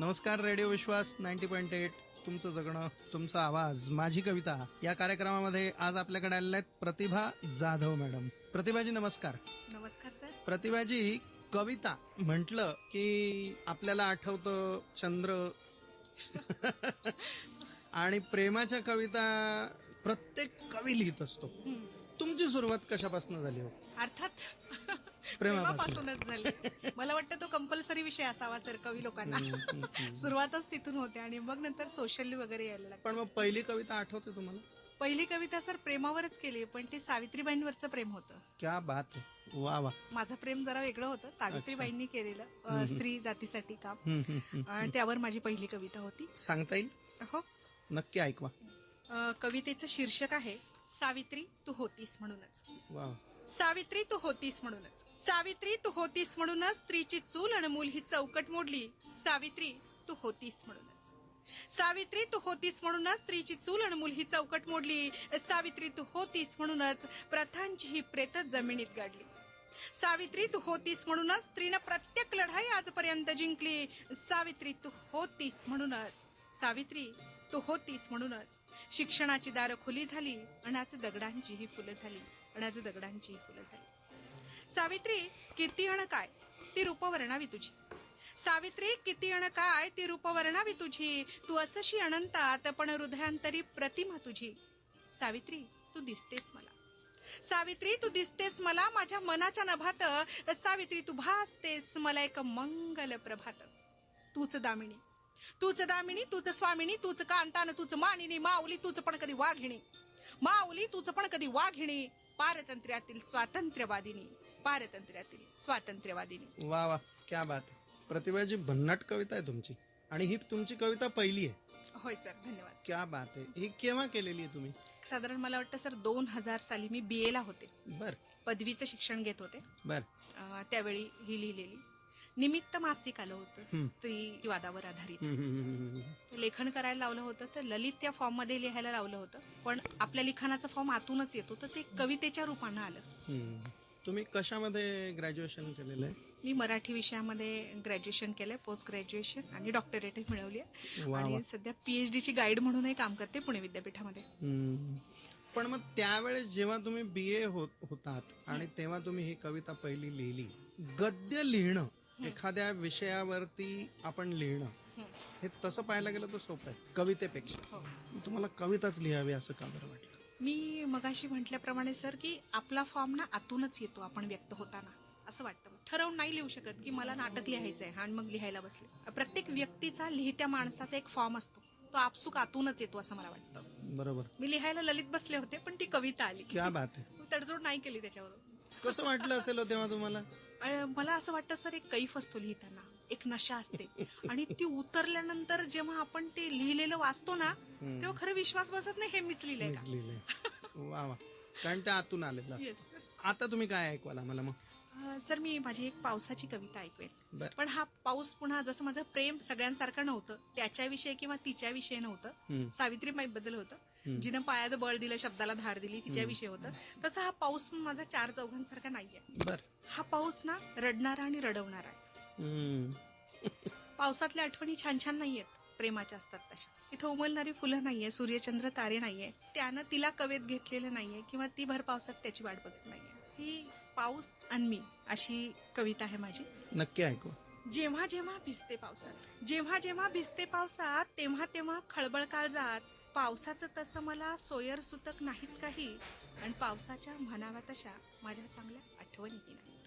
नमस्कार radio Vishwas ninety point eight. तुमचं जगणं तुमचा आवाज माझी कविता. या कार्यक्रमामध्ये आज आपल्याकडे आलेल्या आहेत प्रतिभा जाधव मॅडम. प्रतिभाजी नमस्कार. नमस्कार सर. प्रतिभाजी कविता म्हटलं की आपल्याला आठवतं चंद्र. आणि प्रेमाच्या कविता प्रत्येक कवी लिहित असतो. तुमची सुरुवात कशापासून झाली हो? अर्थात. प्रेमापासूनच झाली. मला वाटतं तो कंपल्सरी विषय असावा सर कवी लोकांना. सुरुवातच तिथून होते आणि मग नंतर सोशल वगैरे यायला लागलं. पण मग पहिली कविता आठवते तुम्हाला? पहिली कविता सर प्रेमावरच केली पण ते सावित्रीबाईंवरचं प्रेम होतं. क्या बात वा वा. माझं प्रेम जरा वेगळं होतं. सावित्रीबाईंनी केलेलं स्त्री जातीसाठी काम. त्यावर माझी पहिली कविता होती. सांगता येईल? हो. नक्की ऐकवा. कवितेचं शीर्षक आहे सावित्री तू होतीस म्हणूनच. वा. सावित्री तू होतीस म्हणूनच. सावित्री तू होतीस म्हणूनच स्त्रीची चूल आणि मूल ही चौकट मोडली. सावित्री तू होतीस म्हणूनच. सावित्री तू होतीस म्हणूनच स्त्रीची चूल आणि मूल ही चौकट मोडली. सावित्री तू होतीस म्हणूनच प्रथांची ही प्रेत जमिनीत गाडली. सावित्री तू होतीस म्हणूनच स्त्रीनं प्रत्येक लढाई आजपर्यंत जिंकली. सावित्री तू होतीस म्हणूनच. सावित्री तू होतीस म्हणूनच. शिक्षणाची दारं खुली झाली. आणि आज दगडांची ही फुलं झाली. आणि दगडांची फुलं झाली. सावित्री किती अण काय? ती रूपवर्णावी तुझी. सावित्री किती अण काय? ती रूपवर्णावी तुझी. तू असशी अनंतात पण हृदयांतरी प्रतिमा तुझी. सावित्री तू दिसतेस मला. सावित्री तू दिसतेस मला माझ्या मनाच्या नभात. सावित्री तू भासतेस मला एक मंगल प्रभात. तूच दामिनी. तूच दामिनी तूच स्वामिनी तूच कांतान तूच मानिनी माऊली तूच पण कधी वाघिणी. माऊली तूच पण कधी वाघिणी. पारतंत्र्यातील स्वातंत्र्यवादिनी पारतंत्र्यातील स्वातंत्र्यवादिनी. वा वा क्या बात. प्रतिभाजी भन्नाट कविता आहे तुमची. आणि ही तुमची कविता पहिली आहे. होय सर. धन्यवाद. क्या बात आहे. ही केव्हा केलेली आहे तुम्ही? साधारण मला वाटतं सर दोन हजार साली मी बी ला होते. बर. पदवीचं शिक्षण घेत होते. बर. अं, त्यावेळी ही लिहिलेली. निमित्त मासिक आलं होतं हं. स्त्रीवादावर आधारित. लेखन करायला लावलं होतं तर ललित त्या फॉर्ममध्ये लिहायला लावलं होतं पण आपल्या लिखाणाचा फॉर्म आतूनच येतो तर ते कवितेच्या रूपानं आलं. तुम्ही कशामध्ये ग्रॅज्युएशन केलेलं आहे मी मराठी विषयामध्ये ग्रॅज्युएशन केलंय पोस्ट ग्रॅज्युएशन आणि डॉक्टरेट मिळवली आहे आणि सध्या पीएचडी ची गाईड म्हणूनही काम करते पुणे विद्यापीठामध्ये. पण मग त्यावेळेस जेव्हा तुम्ही बी ए होतात आणि तेव्हा तुम्ही ही कविता पहिली लिहिली गद्य लिहिणं एखाद्या विषयावरती आपण लिहिणं हं. तसं पाहायला गेलं तर सोपं आहे कवितेपेक्षा. हो. तुम्हाला कविताच लिहावी असं का बरं वाटलं मी मगाशी म्हटल्याप्रमाणे सर की आपला फॉर्म ना आतूनच येतो आपण व्यक्त होताना. असं वाटतं. ठरवून नाही लिहू शकत की मला नाटक लिहायचं आहे आणि मग लिहायला बसले. प्रत्येक व्यक्तीचा लिहित्या माणसाचा एक फॉर्म असतो. तो आपसुक आतूनच येतो असं मला वाटतं. बरोबर. मी लिहायला ललित बसले होते पण ती कविता आली. क्या बात आहे. तडजोड नाही केली त्याच्यावर कसं वाटलं असेल हो तेव्हा तुम्हाला? मला असं वाटतं सर एक कैफ असतो लिहिताना एक नशा असते आणि ती उतरल्यानंतर जेव्हा आपण ते लिहिलेलं वाचतो ना. तेव्हा खरं विश्वास बसत नाही हे मीच लिहिलंय वा वा कारण ते आतून. येस आता तुम्ही काय ऐकवाल आम्हाला मग सर मी माझी एक पावसाची कविता ऐकवेल बर पण हा पाऊस पुन्हा जसं माझं प्रेम सगळ्यांसारखं नव्हतं त्याच्याविषयी किंवा तिच्याविषयी नव्हतं हम्म. सावित्रीबाई बद्दल होतं. जिनं पायात बळ दिलं शब्दाला धार दिली तिच्याविषयी होतं. तसं हा पाऊस माझा चार चौघांसारखा नाहीये. हा पाऊस ना रडणारा आणि रडवणारा आहे. पावसातल्या आठवणी छान छान नाहीयेत प्रेमाच्या असतात तशा. इथं उमलणारी फुलं नाहीये सूर्यचंद्र तारे नाहीये. त्यानं तिला कवेत घेतलेलं नाहीये किंवा ती भर पावसात त्याची वाट बघत नाहीये. ही पाऊस आणि मी अशी कविता आहे माझी. नक्की ऐकू. जेव्हा जेव्हा भिजते पावसात जेव्हा जेव्हा भिजते पावसात तेव्हा तेव्हा खळबळ काळजात पावसाचं तसं मला सोयर सुतक नाहीच काही आणि पावसाच्या म्हणाव्या तशा माझ्या चांगल्या आठवणीही नाही.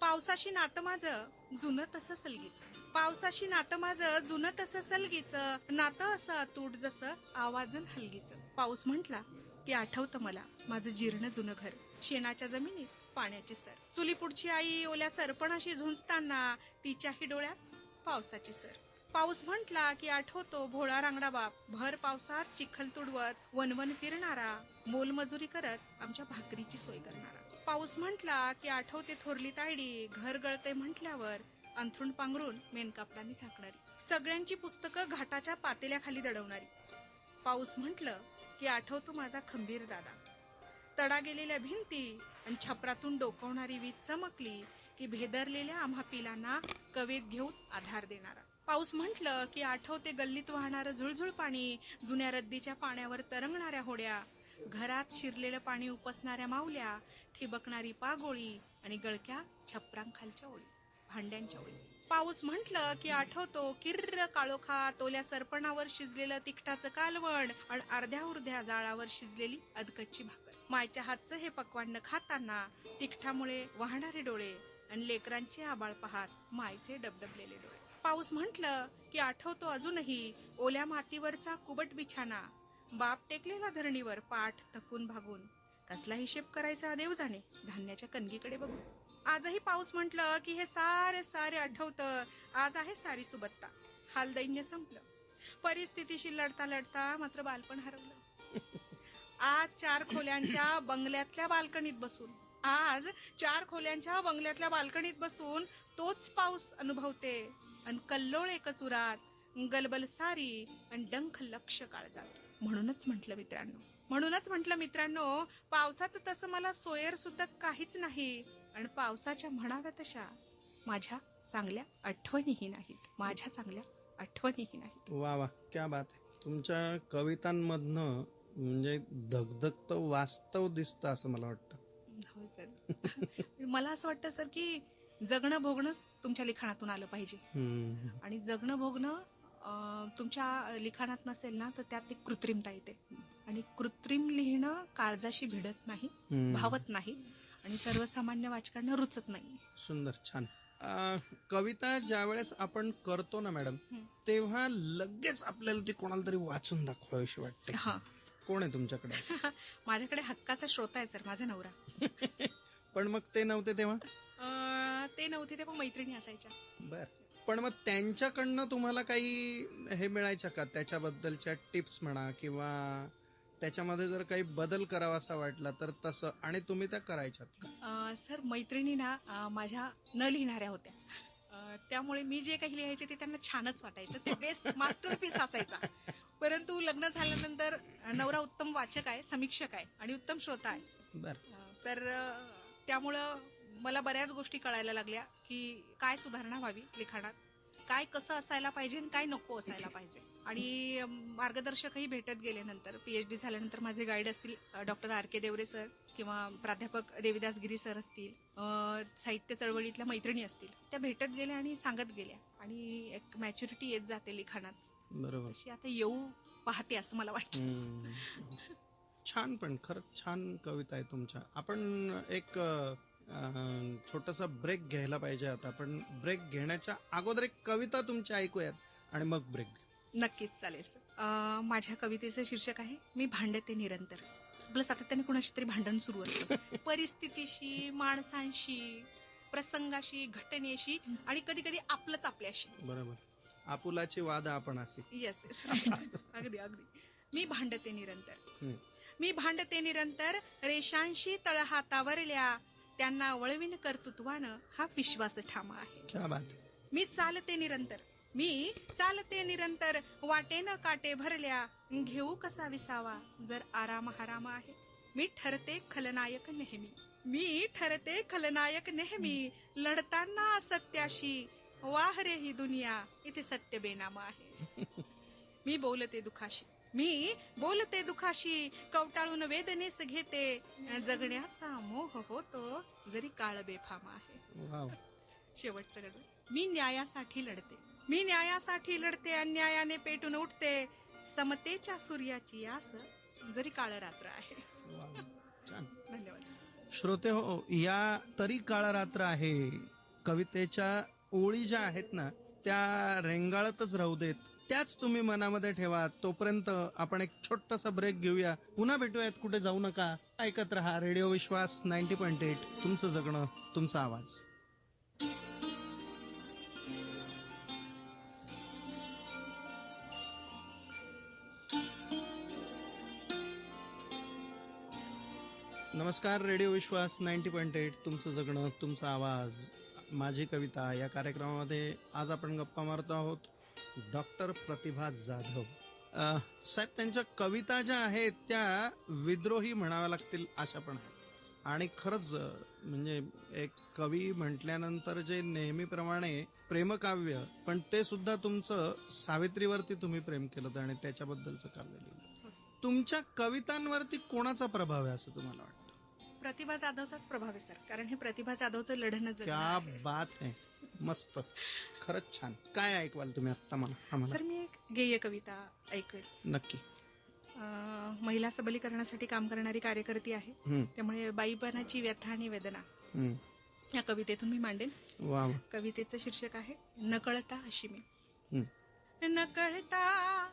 पावसाशी नातं माझं जुनं तसं सलगीच. पावसाशी नातं माझं जुनं तसं सलगीच. नातं असं अतूट जसं आवाजन हलगीच. पाऊस म्हटला की आठवतं मला माझं जीर्ण जुनं घर. शेणाच्या जमिनीत पाण्याची सर. चुली पुढची आई ओल्या सरपणाशी झुंजताना तिच्याही डोळ्यात पावसाची सर. पाऊस म्हटला की आठवतो भोळा रांगडा बाप. भर पावसात चिखल तुडवत वनवन फिरणारा मोलमजुरी करत आमच्या भाकरीची सोय करणारा. पाऊस म्हटला की आठवते थोरली तायडी घर गळते म्हटल्यावर अंथरुण पांघरून मेनकापडाने झाकणारी. सगळ्यांची पुस्तकं घाटाच्या पातेल्याखाली दडवणारी. पाऊस म्हटलं की आठवतो माझा खंबीर दादा. तडा गेलेल्या भिंती आणि छपरातून डोकवणारी वीज चमकली की भेदरलेल्या आम्हा पिलांना कवेत घेऊन आधार देणारा. पाऊस म्हटलं की आठवते गल्लीत वाहणारं झुळझुळ पाणी जुन्या रद्दीच्या पाण्यावर तरंगणाऱ्या होड्या. घरात शिरलेलं पाणी उपसणाऱ्या माऊल्या ठिबकणारी पागोळी आणि गळक्या छपरांखालच्या ओळी भांड्यांच्या ओळी. पाऊस म्हटलं की आठवतो किर्र काळोखा तोल्या सरपणावर शिजलेलं तिखटाचं कालवण आणि अर्ध्या उर्ध्या जाळावर शिजलेली अदकच्ची भाकर. मायच्या हातचं हे पक्वान्न खाताना तिखटामुळे वाहणारे डोळे आणि लेकरांचे आबाळ पाहात मायचे डबडबलेले डोळे. पाऊस म्हटलं की आठवतो अजूनही ओल्या मातीवरचा कुबट बिछाना. बाप टेकलेला धरणीवर पाठ थकून भागून. कसला हिशेब करायचा देव जाणे धान्याच्या कणगीकडे बघू. आजही पाऊस म्हटलं की हे सारे सारे आठवतं आज आहे सारी सुबत्ता. हाल दैन्य संपलं. परिस्थितीशी लढता लढता मात्र बालपण हरवलं. आज चार खोल्यांच्या बंगल्यातल्या बाल्कनीत बसून आज चार खोल्यांच्या बंगल्यातल्या बाल्कनीत बसून तोच पाऊस अनुभवते. अन कल्लोळ एकच उरात गलबल सारी अन डंख लक्ष काळजात. म्हणूनच म्हटलं मित्रांनो म्हणूनच म्हटलं मित्रांनो पावसाचं तसं मला सोयर सुद्धा काहीच नाही. आणि पावसाच्या म्हणाव्या तशा माझ्या चांगल्या आठवणीही नाहीत. माझ्या चांगल्या आठवणीही नाहीत. वा वा क्या बात आहे. तुमच्या कवितांमधनं म्हणजे धगधगतं वास्तव दिसतं असं मला वाटतं. तर. मला असं वाटतं सर की जगणं भोगणंच तुमच्या लिखाणातून आलं पाहिजे. आणि जगणं भोगणं तुमच्या लिखाणात नसेल ना तर त्यात एक कृत्रिमता येते. आणि कृत्रिम लिहिणं काळजाशी भिडत नाही. भावत नाही आणि सर्वसामान्य वाचकांना रुचत नाही. सुंदर छान. कविता ज्या वेळेस आपण करतो ना मॅडम. तेव्हा लगेच आपल्याला ती कोणाला तरी वाचून दाखवावीशी वाटते. हा. कोण आहे तुमच्याकडे? माझ्याकडे हक्काचा श्रोता आहे सर. माझा नवरा. पण मग ते नव्हते तेव्हा? ते नव्हते तेव्हा मैत्रिणी असायच्या. बर. पण मग त्यांच्याकडनं तुम्हाला काही हे मिळायचं का? त्याच्याबद्दलच्या टिप्स म्हणा किंवा त्याच्यामध्ये जर काही बदल करावासा वाटला तर तसं आणि तुम्ही त्या करायच्यात अं, सर मैत्रिणी ना अं, माझ्या न लिहिणाऱ्या होत्या. अं, त्यामुळे मी जे काही लिहायचे ते त्यांना छानच वाटायचं. ते बेस्ट मास्टरपीस असायचा. परंतु लग्न झाल्यानंतर अं, नवरा उत्तम वाचक आहे समीक्षक आहे आणि उत्तम श्रोता आहे. बर. अं, तर अं, त्यामुळं मला बऱ्याच गोष्टी कळायला लागल्या की काय सुधारणा व्हावी लिखाणात काय कसं असायला पाहिजे आणि काय नको असायला पाहिजे. आणि मार्गदर्शकही भेटत गेले नंतर. पीएच डी झाल्यानंतर माझे गाईड असतील doctor R K Deore sir किंवा प्राध्यापक देविदास गिरी सर असतील साहित्य चळवळीतल्या मैत्रिणी असतील त्या भेटत गेल्या आणि सांगत गेल्या. आणि एक मॅच्युरिटी येत जाते लिखाणात. बरोबर. अशी आता येऊ पाहते असं मला वाटतं. छान पण खरंच छान कविता आहे तुमच्या. आपण एक छोटासा ब्रेक घ्यायला पाहिजे आता. आपण ब्रेक घेण्याच्या अगोदर एक कविता तुमची ऐकूयात आणि मग ब्रेक नक्कीच चालेल. सर माझ्या कवितेचं शीर्षक आहे मी भांडते निरंतर. आपलं सातत्याने कुणाशी तरी भांडण सुरू असतं. परिस्थितीशी माणसांशी प्रसंगाशी घटनेशी आणि कधी कधी आपलंच आपल्याशी. बरोबर. आपुलाची वाद आपण असे येस येस अगदी अगदी. मी भांडते निरंतर. मी भांडते निरंतर रेषांशी तळहातावरल्या त्यांना वळविन कर्तृत्वानं हा विश्वास ठामा आहे. क्या बात आहे. मी चालते निरंतर. मी चालते निरंतर. वाटेनं काटे भरल्या घेऊ कसा विसावा? जर आराम हराम आहे. मी ठरते खलनायक नेहमी. मी ठरते खलनायक नेहमी. लढताना सत्याशी वाह रे ही दुनिया. इथे सत्य बेनाम आहे. मी बोलते दुखाशी. मी बोलते दुखाशी कवटाळून वेदनेस घेते. जगण्याचा मोह होतो जरी काळ बेफाम आहे. शेवटचं गडबड मी न्यायासाठी लढते. मी न्यायासाठी लढते अन्यायाने पेटून उठते. समतेच्या सूर्याची आस जरी काळ रात्र आहे. धन्यवाद. श्रोते हो या तरी काळ रात्र आहे. कवितेच्या ओळी ज्या आहेत ना त्या रेंगाळतच राहू देत. त्याच तुम्ही मनामध्ये ठेवा. तोपर्यंत आपण एक छोटासा ब्रेक घेऊया. पुन्हा भेटूयात. कुठे जाऊ नका. ऐकत रहा radio Vishwas ninety point eight. तुमचं जगणं तुमचा आवाज. नमस्कार radio Vishwas ninety point eight. तुमचं जगणं तुमचा आवाज. माझी कविता या कार्यक्रमामध्ये आज आपण गप्पा मारतो आहोत. डॉक्टर प्रतिभा जाधव. साहेब त्यांच्या कविता ज्या आहेत त्या विद्रोही म्हणाव्या लागतील अशा पण आहेत. आणि खरंच म्हणजे एक कवी म्हटल्यानंतर जे नेहमीप्रमाणे प्रेमकाव्य पण ते सुद्धा तुमचं सावित्रीवरती तुम्ही प्रेम केलं होतं आणि त्याच्याबद्दलचं काव्य लिहिलं. तुमच्या कवितांवरती कोणाचा प्रभाव आहे असं तुम्हाला वाटतं? प्रतिभा जाधवचाच प्रभाव आहे सर. कारण हे प्रतिभा जाधवचं लढणं क्या. बात आहे. मस्त. खरंच छान. काय ऐकवाल तुम्ही आत्ता मला? आम्हाला? सर मी एक गेय कविता ऐकवेल. नक्की. अं, महिला सबलीकरणासाठी काम करणारी कार्यकर्ती आहे. हम्म, त्यामुळे बाईपणाची व्यथा आणि वेदना हम्म. या कवितेतून मी मांडेन. वा वा. कवितेचं शीर्षक आहे नकळता अशी मी. नकळता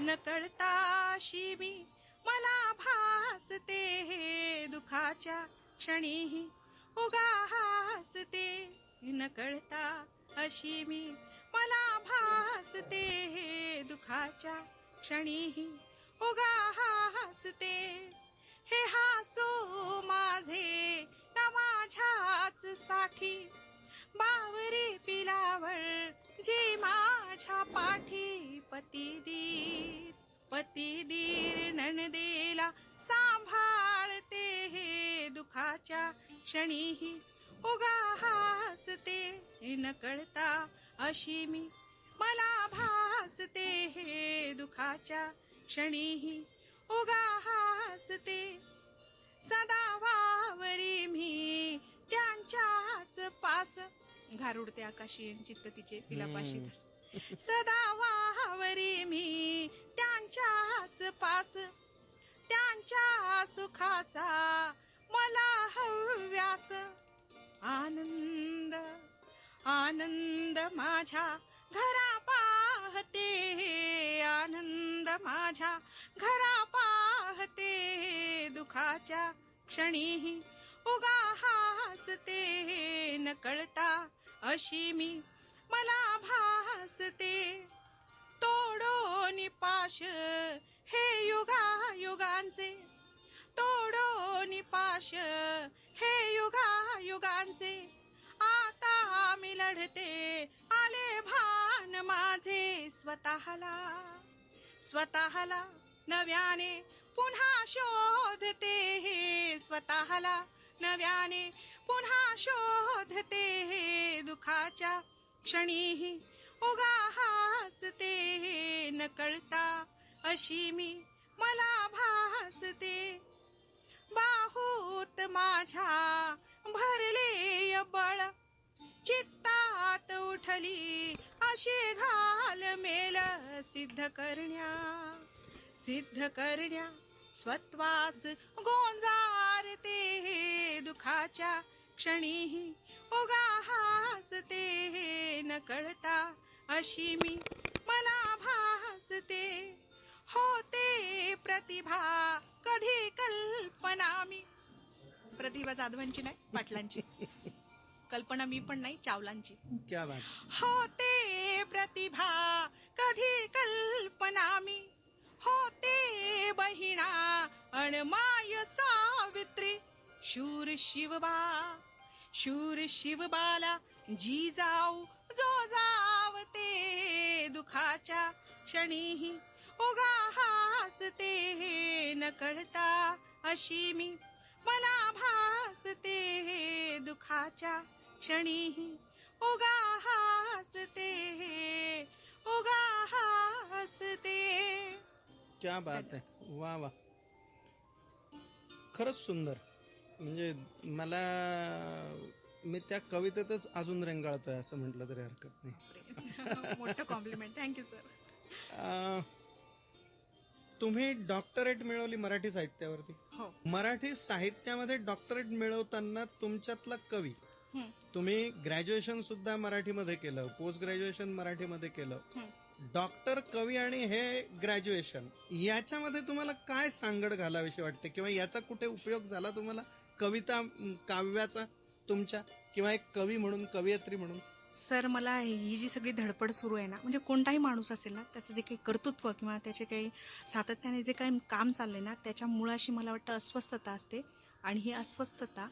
नकळता अशी मी. मला भासते हे दुखाच्या क्षणीही. उगा हासते नकळता अशी मी मला भासते हे दुखाच्या क्षणीही. उगा हासते. हे हासो माझे ना माझ्याच साठी. बावरे पिलावळ जे माझ्या पाठी पती दीर पती दीर नणदेला सांभाळते हे दुखाच्या क्षणीही. उगा हासते न कळता अशी मी. मला भासते हे दुखाच्या क्षणीही. उगा हासते सदा वावरी मी त्यांच्याच पास. घारुडते आकाशी चित्त तिचे पिलापाशी. सदा वावरी मी त्यांच्याच पास. त्यांच्या सुखाचा मला हव्यास. आनंद आनंद माझ्या घरा पाहते आनंद माझ्या घरा पाहते दुखाच्या क्षणीही उगा हासते न कळता अशी मी मला भासते. तोडो निपाश हे युगा युगांचे तोडो निपाश हे युगा युगांचे आता मी लढते. आले भान माझे स्वतःला. स्वतःला नव्याने पुन्हा शोधते हे. स्वतःला नव्याने पुन्हा शोधते हे. दुखाच्या क्षणीही उगा हसते हे. नकळता अशी मी मला भासते. माझ्या भरले बळ चित्तात उठली अशी घाल मेल सिद्ध करण्या. सिद्ध करण्या स्वत्वास गोंजारते हे दुखाच्या क्षणीही उगा हासते न कळता अशी मी मला भासते. होते प्रतिभा कधी कल्पना मी. प्रतिभा जाधवांची नाही पाटलांची. कल्पना मी पण नाही चावलांची. क्या बात होते प्रतिभा कधी कल्पना मी. होते बहिणा अणमाय सावित्री. शूर शिवबा शूर शिवबाला जी जाऊ जो जावते दुखाच्या क्षणीही. उगा हासते न कळता अशी मी. मला भासते दुखाच्या क्षणीही. उगा हासते उगा हासते. क्या बात आहे. वा वा. खरंच सुंदर. म्हणजे मला मी त्या कवितेतच अजून रेंगाळतोय असं म्हटलं तरी हरकत नाही. मोठं कॉम्प्लिमेंट थँक्यू सर तुम्ही डॉक्टरेट मिळवली मराठी साहित्यावरती. हो. मराठी साहित्यामध्ये डॉक्टरेट मिळवताना तुमच्यातला कवी. तुम्ही ग्रॅज्युएशन सुद्धा मराठीमध्ये केलं पोस्ट ग्रॅज्युएशन मराठीमध्ये केलं. डॉक्टर कवी आणि हे ग्रॅज्युएशन याच्यामध्ये तुम्हाला काय सांगड घालावीशी वाटते? किंवा याचा कुठे उपयोग झाला तुम्हाला? कविता काव्याचा तुमच्या? किंवा एक कवी म्हणून कवयित्री म्हणून? सर मला ही जी सगळी धडपड सुरू आहे ना म्हणजे कोणताही माणूस असेल ना त्याचं जे काही कर्तृत्व किंवा त्याचे काही सातत्याने जे काही काम चाललं आहे ना त्याच्या मुळाशी मला वाटतं अस्वस्थता असते. आणि ही अस्वस्थता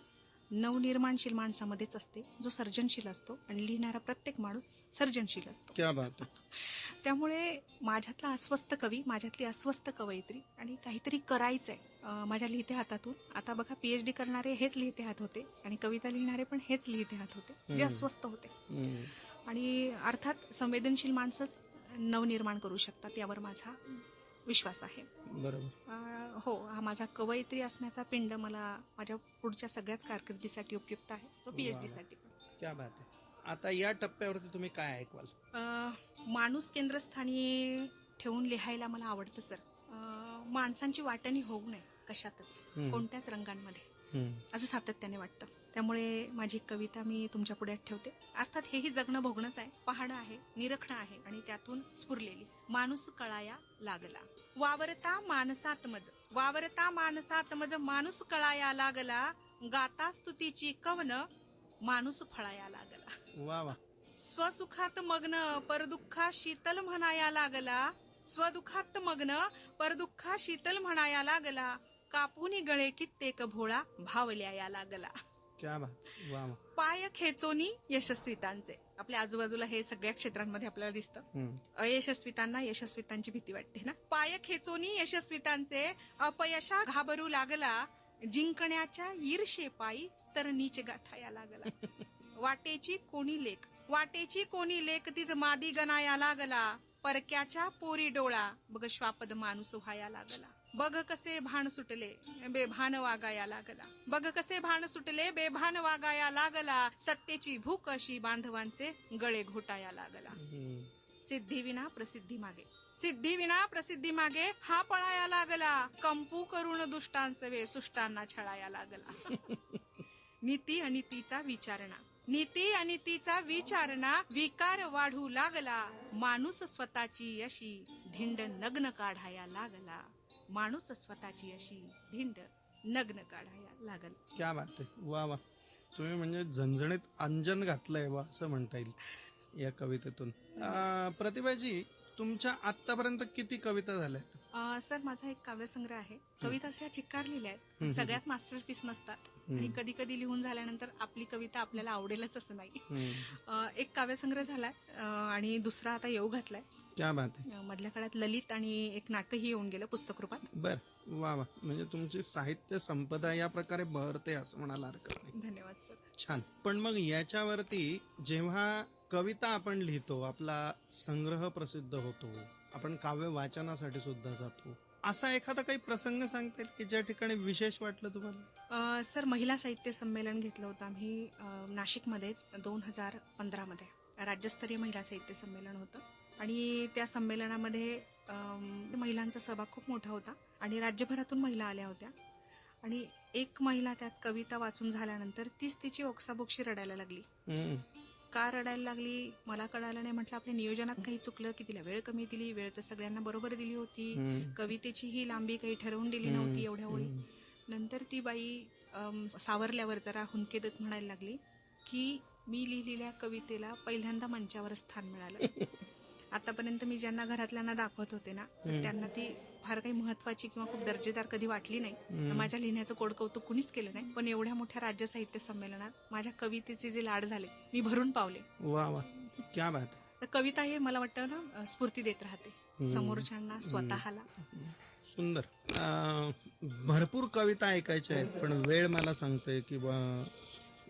नवनिर्माणशील माणसामध्येच असते जो सर्जनशील असतो आणि लिहिणारा प्रत्येक माणूस सर्जनशील असतो. क्या बात आहे त्यामुळे माझ्यातला अस्वस्थ कवी माझ्यातली अस्वस्थ कवयित्री आणि काहीतरी करायचं आहे माझ्या लिहिते हातातून. आता बघा पी एच डी करणारे हेच लिहिते हात होते आणि कविता लिहिणारे पण हेच लिहिते हात होते जे. अस्वस्थ होते. आणि अर्थात संवेदनशील माणसंच नवनिर्माण करू शकतात यावर माझा विश्वास आहे. बरोबर. हो हा माझा कवयित्री असण्याचा पिंड मला माझ्या पुढच्या सगळ्याच कारकिर्दीसाठी उपयुक्त आहे. तो पी एच. डीसाठी क्या बात आहे. आता या टप्प्यावरती तुम्ही काय ऐकवाल? अं, माणूस केंद्रस्थानी ठेवून लिहायला मला आवडतं सर. अं, माणसांची वाटणी होऊ नये कशातच. कोणत्याच रंगांमध्ये. असं सातत्याने वाटतं. त्यामुळे माझी कविता मी तुमच्यापुढे ठेवते. अर्थात हेही जगणं भोगणंच आहे. पहाणं आहे निरखणं आहे आणि त्यातून स्फुरलेली. माणूस कळाया लागला. वावरता माणसात मज. वावरता माणसात मज. माणूस कळाया लागला. गाता स्तुतीची कवन. माणूस फळाया लागला. वा वा. स्वसुखात मग्न. परदुःखा शीतल म्हणाया लागला. स्वदुखात मग्न. परदुःखा शीतल म्हणाया लागला. कापुनी गळे कित्येक भोळा भावल्या लागला. क्या बात वा वा पाय खेचोनी यशस्वितांचे. आपल्या आजूबाजूला हे सगळ्या क्षेत्रांमध्ये आपल्याला दिसतं. अयशस्वितांना यशस्वितांची भीती वाटते ना? पाय खेचोनी यशस्वितांचे अपयशा घाबरू लागला जिंकण्याच्या ईर्षे पायी स्तर नीच गाठाया लागला. वाटेची कोणी लेख वाटेची कोणी लेख तिज मादी गणाया लागला. परक्याच्या पोरी डोळा. बघ श्वापद माणूस व्हाया लागला. बघ कसे भान सुटले बेभान वागाया लागला. बघ कसे भान सुटले बेभान वागाया लागला. सत्तेची भूक अशी बांधवांचे गळे घोटाया लागला. हम्म. सिद्धी विना प्रसिद्धी मागे. सिद्धी विना प्रसिद्धी मागे हा पळाया लागला. कंपू करून दुष्टांसवे सुष्टांना छळाया लागला. नीती अनितीचा विचारणा. नीती आणि तिचा विचारणा विकार वाढू लागला. माणूस स्वतःची अशी धिंड नग्न काढाया लागला. माणूस स्वतःची अशी धिंड नग्न काढाया लागला. क्या बात आहे. वा वा. तुम्ही म्हणजे झणझणीत अंजन घातलंय वा असं म्हणता येईल. या कवितेतून. अं, प्रतिभाजी तुमच्या आतापर्यंत किती कविता झाल्यात अं, सर माझा एक काव्यसंग्रह आहे. कविता अशा चिक्कारलेल्या आहेत. हम्म. सगळ्याच मास्टरपीस नसतात. आणि हम्म. कधी कधी लिहून झाल्यानंतर आपली कविता आपल्याला आवडेलच असं नाही. हम्म. अं, एक काव्यसंग्रह झालाय अं, आणि दुसरा आता येऊ घातलाय. क्या बात आहे. अं, मधल्या काळात ललित आणि एक नाटकही येऊन गेलं पुस्तक रूपात बर. वा वा. म्हणजे तुमची साहित्य संपदा या प्रकारे बहरते असं म्हणायला हरकत नाही. धन्यवाद सर. छान. पण मग याच्यावरती जेव्हा कविता आपण लिहितो आपला संग्रह प्रसिद्ध होतो आपण काव्य वाचनासाठी सुद्धा जातो. असा एखादा काही प्रसंग सांगता येईल की ज्या ठिकाणी विशेष वाटलं तुम्हाला? सर महिला साहित्य संमेलन घेतलं होतं आम्ही नाशिकमध्येच दोन हजार पंधरामध्ये राज्यस्तरीय महिला साहित्य संमेलन होतं. आणि त्या संमेलनामध्ये महिलांचा सहभाग खूप मोठा होता. आणि राज्यभरातून महिला आल्या होत्या. आणि एक महिला त्यात कविता वाचून झाल्यानंतर तीच तिची ओक्साबोक्षी रडायला लागली. का रडायला लागली मला कळालं नाही. म्हटलं आपल्या नियोजनात काही चुकलं? की तिला वेळ कमी दिली? वेळ तर सगळ्यांना बरोबर दिली होती. कवितेची ही लांबी काही ठरवून दिली नव्हती एवढ्या ओळी. नंतर ती बाई सावरल्यावर जरा हुंके देत म्हणायला लागली की मी लिहिलेल्या कवितेला पहिल्यांदा मंचावर स्थान मिळालं. आतापर्यंत मी ज्यांना घरातल्यांना दाखवत होते ना. त्यांना ती फार काही महत्वाची किंवा खूप दर्जेदार कधी वाटली नाही. माझ्या लिहिण्याचं कोड कौतुक कुणीच केलं नाही. पण एवढ्या मोठ्या राज्य साहित्य संमेलनात माझ्या कवितेचे जे लाड झाले मी भरून पावले. वा वा. क्या बात. तर कविता हे मला वाटतं ना स्फूर्ती देत राहते. समोरच्यांना स्वतःला. सुंदर. भरपूर कविता ऐकायच्या आहेत पण वेळ मला सांगतोय की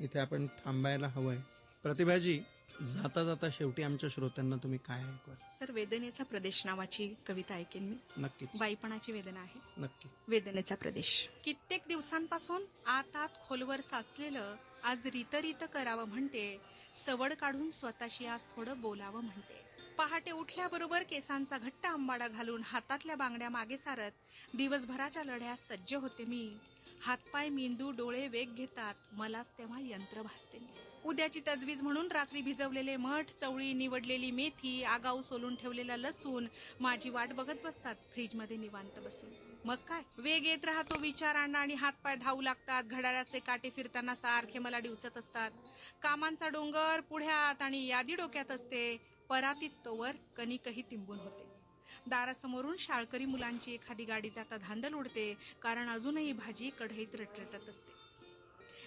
इथे आपण थांबायला हवंय. प्रतिभाजी जाता जाता शेवटी आमच्या श्रोत्यांना तुम्ही काय ऐकवाल? सर वेदनेचा प्रदेश नावाची कविता ऐकेन मी. नक्कीच. बाईपणाची वेदना आहे. नक्की. वेदनेचा प्रदेश. कित्येक दिवसांपासून आतात खोलवर साचलेलं आज रीतरीत करावं म्हणते सवड काढून स्वतःशी आज थोडं बोलावं म्हणते. पहाटे उठल्याबरोबर केसांचा घट्ट आंबाडा घालून हातातल्या बांगड्या मागे सारत दिवसभराच्या लढ्यात सज्ज होते मी. हातपाय मेंदू डोळे वेग घेतात. मलाच तेव्हा यंत्र भासते उद्याची तजवीज म्हणून रात्री भिजवलेले मठ चवळी निवडलेली मेथी आगाऊ सोलून ठेवलेला लसूण माझी वाट बघत बसतात फ्रीजमध्ये निवांत बसून. मग काय? वेग येत राहतो विचारांना आणि हातपाय धावू लागतात. घड्याळाचे काटे फिरताना सारखे मला डिवचत असतात. कामांचा डोंगर पुढ्यात आणि यादी डोक्यात असते. परातीत तोवर कणिकही तिंबून होते. दारासमोरून शाळकरी मुलांची एखादी गाडी जाता धांदल उडते कारण अजूनही भाजी कढईत रटरटत असते.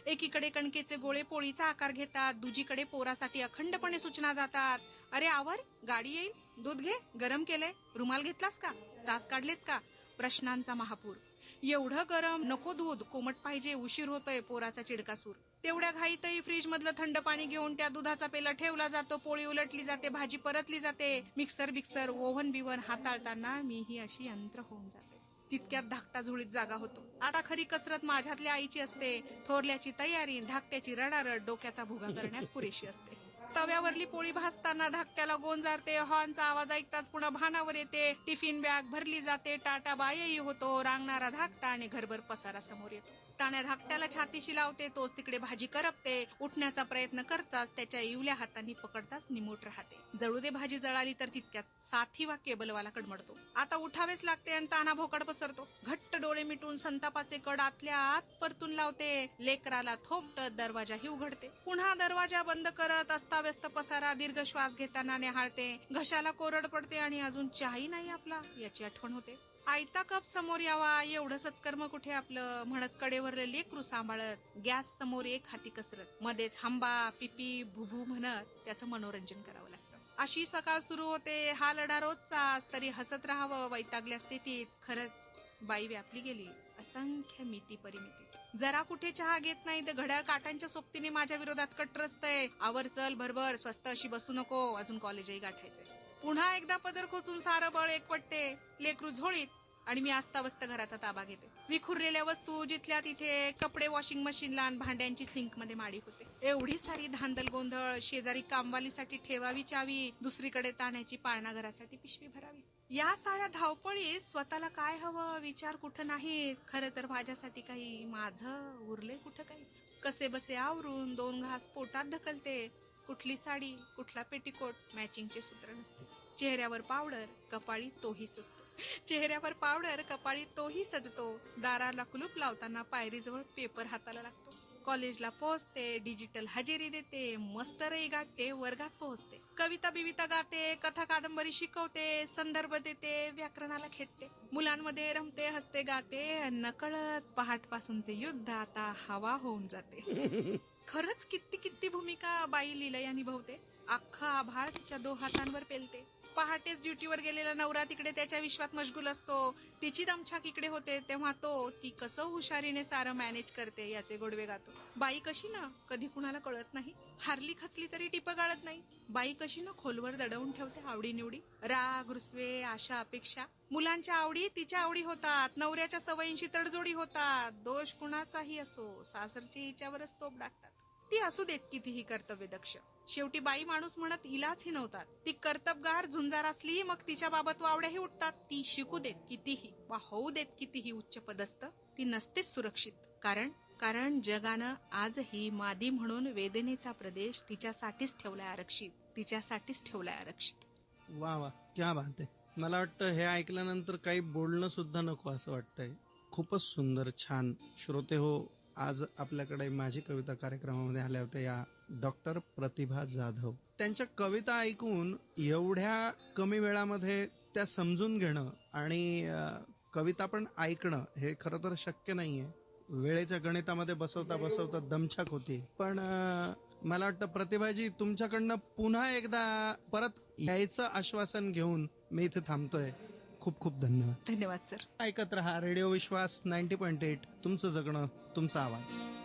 एकीकडे कणकेचे गोळे पोळीचा आकार घेतात दुजीकडे पोरासाठी अखंडपणे सूचना जातात. अरे आवर गाडी येईल दूध घे गरम केलंय रुमाल घेतलास का तास काढलेत का? प्रश्नांचा महापूर. एवढं गरम नको दूध कोमट पाहिजे उशीर होतोय पोराचा चिडकासूर. तेवढ्या घाईतही फ्रीज मधलं थंड पाणी घेऊन त्या दुधाचा पेला ठेवला जातो. पोळी उलटली जाते भाजी परतली जाते. मिक्सर बिक्सर ओव्हन बिवन हाताळताना मी ही अशी यंत्र होऊन जाते. तितक्यात धाकटा झुळीत जागा होतो. आता खरी कसरत माझ्यातल्या आईची असते. थोरल्याची तयारी धाकट्याची रडारड डोक्याचा भुगा करण्यास पुरेशी असते. तव्यावरली पोळी भाजताना धाकट्याला गोंजारते हॉर्नचा आवाज ऐकताच पुन्हा भानावर येते. टिफिन बॅग भरली जाते. टाटा बायही होतो. रांगणारा धाकटा आणि घरभर पसारा समोर येतो. ताण्या धाकट्याला छातीशी लावते तोच तिकडे भाजी करपते उठण्याचा प्रयत्न करताच त्याच्या इवल्या हातांनी पकडताच निमूट राहते. जळू दे भाजी जळाली तर तितक्यात साथीवा केबलवाला कडमडतो. आता उठावेच लागते आणि ताना भोकड पसरतो. घट्ट डोळे मिटून संतापाचे कड आतल्या आत परतून लावते. लेकराला थोपटत दरवाजाही उघडते. पुन्हा दरवाजा बंद करत अस्ताव्यस्त पसारा दीर्घ श्वास घेताना निहाळते. घशाला कोरड पडते आणि अजून चहाही नाही आपला याची आठवण होते. आयता कप समोर यावा एवढं सत्कर्म कुठे आपलं? म्हणत कडेवर लेकरू सांभाळत गॅस समोर एक हाती कसरत. मध्येच हंबा पिपी भुभू म्हणत त्याचं मनोरंजन करावं लागतं. अशी सकाळ सुरू होते हा लढा रोजचाच तरी हसत राहावं वैतागल्या स्थितीत. खरंच बाई व्यापली गेली. असंख्य मिती परिमिती. जरा कुठे चहा घेत नाही तर घड्याळ काटांच्या सोबतीने माझ्या विरोधात कट रचतय. आवर चल भरभर स्वस्त अशी बसू नको. अजून कॉलेजही गाठायचंय. पुन्हा एकदा पदर खोचून सारं बळ एकवटते लेकरू झोळीत. आणि मी अस्तावस्त घराचा ताबा घेते. विखुरलेल्या वस्तू जिथल्या तिथे कपडे वॉशिंग मशीनला आणि भांड्यांची सिंकमध्ये माडी होते. एवढी सारी धांदल गोंधळ शेजारी कामवालीसाठी ठेवावी चावी दुसरीकडे ताण्याची पाळणा घरासाठी पिशवी भरावी. या साऱ्या धावपळीत स्वतःला काय हवं विचार कुठं नाही खरं तर माझ्यासाठी काही माझं उरले कुठं काहीच. कसे बसे आवरून दोन घास पोटात ढकलते. कुठली साडी कुठला पेटीकोट मॅचिंगचे सूत्र नसते. चेहऱ्यावर पावडर कपाळी तोही सजतो. चेहऱ्यावर पावडर कपाळी तोही सजतो. दाराला कुलूप लावताना पायरीजवळ पेपर हाताला लागतो. कॉलेजला पोहोचते डिजिटल हजेरी देते मस्तरही गाठते वर्गात पोहोचते. कविता बिविता गाते कथा कादंबरी शिकवते संदर्भ देते व्याकरणाला खेळते मुलांमध्ये रमते हसते गाते नकळत पहाट पासूनचे युद्ध आता हवा होऊन जाते. खरंच किती किती भूमिका बाई लिलयानी निभवते अख्खं आभाळ तिच्या दो हातांवर पेलते. पहाटेच ड्युटीवर गेलेला नवरा तिकडे त्याच्या विश्वात मशगूल असतो. तिची दमछाक इकडे होते तेव्हा तो ती कसं हुशारीने सारं मॅनेज करते याचे गोडवे गातो. बाई कशी ना कधी कुणाला कळत नाही. हारली खचली तरी टिप गाळत नाही. बाई कशी ना खोलवर दडवून ठेवते आवडीनिवडी. राग रुसवे आशा अपेक्षा. मुलांच्या आवडी तिच्या आवडी होतात. नवऱ्याच्या सवयींशी तडजोडी होतात. दोष कुणाचाही असो सासरची हिच्यावरच तोप टाकतात ती असू देत कितीही कर्तव्य दक्ष. शेवटी बाई माणूस म्हणत इलाजही नव्हतात ती कर्तबगार झुंजार असली मग तिच्या बाबत वावड्याही उठतात. ती शिकू देत कितीही वा होऊ देत कितीही उच्च पदस्थ ती नसतेच सुरक्षित. कारण कारण जगानं आजही मादी म्हणून वेदनेचा प्रदेश तिच्यासाठीच ठेवलाय आरक्षित. तिच्यासाठीच ठेवलाय आरक्षित. वा वा क्या बात आहे. मला वाटतं हे ऐकल्यानंतर काही बोलणं सुद्धा नको असं वाटतंय. खूपच सुंदर छान. श्रोते हो आज आपल्याकडे माझी कविता कार्यक्रमामध्ये आल्या होत्या या डॉक्टर प्रतिभा जाधव. त्यांच्या कविता ऐकून एवढ्या कमी वेळामध्ये त्या समजून घेणं आणि कविता पण ऐकणं हे खरं तर शक्य नाहीये. वेळेच्या गणितामध्ये बसवता बसवता दमछाक होती. पण मला वाटतं प्रतिभाजी तुमच्याकडनं पुन्हा एकदा परत यायचं आश्वासन घेऊन मी इथे थांबतोय. खूप खूप धन्यवाद. धन्यवाद सर. ऐकत रहा radio Vishwas ninety point eight. तुमचं जगणं तुमचा आवाज.